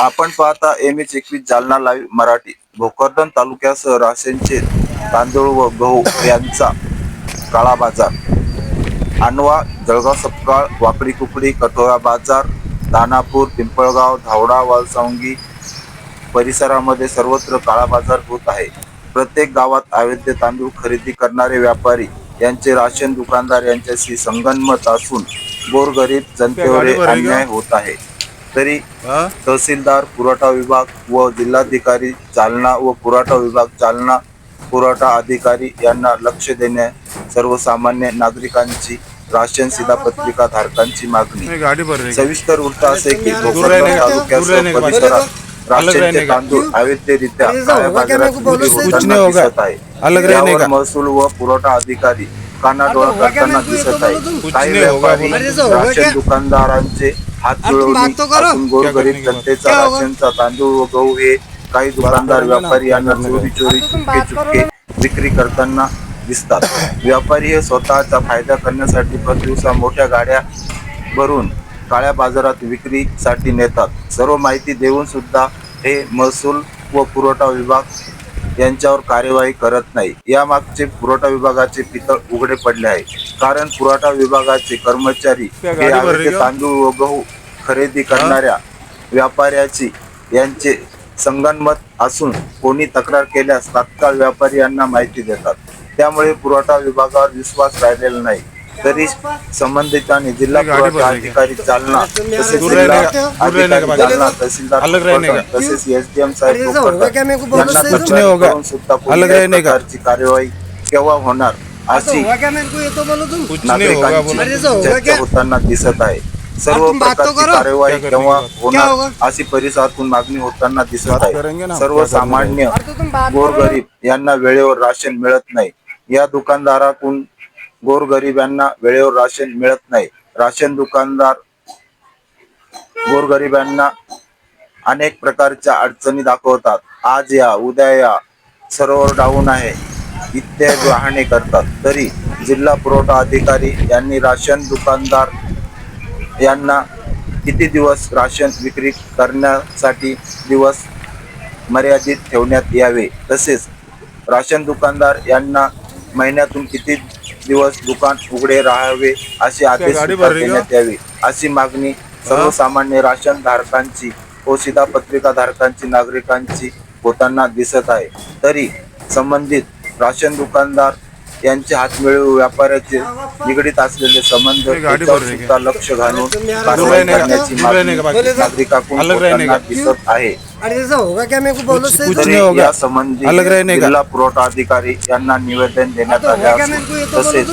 आपण पाहता M H एकवीस जालना लाईव्ह मराठी. भोकरदन तालुक्यासह राशनचे तांदूळ व गहू यांचा काळा बाजार. आणवा जळगाव सपकाळ वाकडी कुकडी कठोरा बाजार दानापूर पिंपळगाव धावडा वालसावंगी परिसरामध्ये सर्वत्र काळा बाजार होत आहे. प्रत्येक गावात अवैध तांदूळ खरेदी करणारे व्यापारी यांचे राशन दुकानदार यांच्याशी संगनमत असून गोरगरीब जनतेवर अन्याय होत आहे. तरी तहसीलदार पुरवठा विभाग व जिल्हाधिकारी जालना व पुरवठा विभाग जालना पुरवठा अधिकारी यांना लक्ष देण्या सर्वसामान्य नागरिकांची राशन शिधापत्रिका धारकांची मागणी नहीं, गाड़ी भर रही है सविस्तर वृत्त असे की दूर रहने का- दूर तालुक्यासह रहने का बात. परिसरात अलग रहने राशनचे का. तांदूळ अवैधरित्या अरे काळ्या जाऊ, बाजारात क्या मेरे को विक्री बोलो से? कुछ होताना नहीं होगा. दिसत आहे अलग रहने यावर का. महसूल व पुरवठा अधिकारी कानाडोळा होगा क्या करताना मेरे को ये तो दिसत बोलो तुम. आहे कुछ काही नहीं होगा व्यापारी बोलो. अरे जाऊ, होगा राशन क्या? दुकानदारांचे हात की जनतेचा? राशनचा तांदूळ व गहू हे काही दुकानदार व्यापारी यांना चोरी का. चोरी चुपके चुपके विक्री करताना दिसतात व्यापारी हे स्वतःचा फायदा करण्यासाठी दिवसा मोठ्या गाड्या भरून काळ्या बाजारात विक्रीसाठी नेतात सर्व माहिती देऊन सुद्धा हे महसूल व पुरवठा विभाग यांच्यावर कार्यवाही करत नाही. यामागचे पुरवठा विभागाचे पितळ उघडे पडले आहे. कारण पुरवठा विभागाचे कर्मचारी हे हो? तांदूळ व गहू खरेदी करणाऱ्या व्यापाऱ्याची यांचे संगनमत असून कोणी तक्रार केल्यास तात्काळ व्यापारी यांना माहिती देतात. त्यामुळे पुरवठा विभागावर विश्वास राहिलेला नाही. तरी संबंधितांनी जिल्हा पुरवठा. अधिकारी जालना तसेच जिल्हा अधिकारी. जालना तहसीलदार तसेच एसडीएम साहेब यांना. करून सुद्धा कोणत्याही. प्रकारची कार्यवाही केव्हा होणार अशी नागरिकांची चर्चा? होताना दिसत आहे सर्व प्रकारची करो. कार्यवाही केव्हा होणार? अशी परिसरातून मागणी होताना दिसत आहे सर्वसामान्य. गोरगरीब यांना वेळेवर राशन मिळत नाही या दुकानदाराकडून गोरगरिबांना वेळेवर राशन मिळत नाही. राशन दुकानदार गोरगरिबांना अनेक प्रकारच्या अडचणी दाखवतात. आज या उद्या या सरोवर डाऊन आहे. इत्यादी वाहने करतात. तरी जिल्हा पुरवठा अधिकारी यांनी राशन दुकानदार यांना किती दिवस राशन विक्री करण्यासाठी दिवस मर्यादित ठेवण्यात यावे? तसेच राशन दुकानदार यांना महिन्यातून किती दिवस दुकान उघडे राहावे असे आदेश? देण्यात यावे अशी मागणी सर्वसामान्य राशन धारकांची व शिधापत्रिका धारकांची नागरिकांची होताना दिसत आहे तरी संबंधित राशन दुकानदार यांचे हात मिळवून व्यापाऱ्याचे निगडीत असलेले संबंध है. सुद्धा लक्ष घालून कारवाई करण्याची मागणी. नागरिकांकडून होताना. दिसत आहे संबंधी. जिल्हा पुरवठा अधिकारी यांना निवेदन देण्यात आले असून तसेच?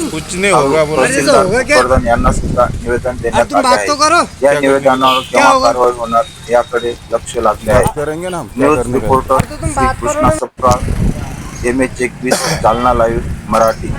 भोकरदन यांना सुद्धा निवेदन देण्यात तुम आले बात तो आहे करो या निवेदनावर केव्हा? कारवाई होणार याकडे लक्ष लागले आहे करेंगे ना हम क्या न्यूज. रिपोर्टर श्री कृष्णा ना. सप्रा एम एच एकवीस जालना लाईव्ह मराठी.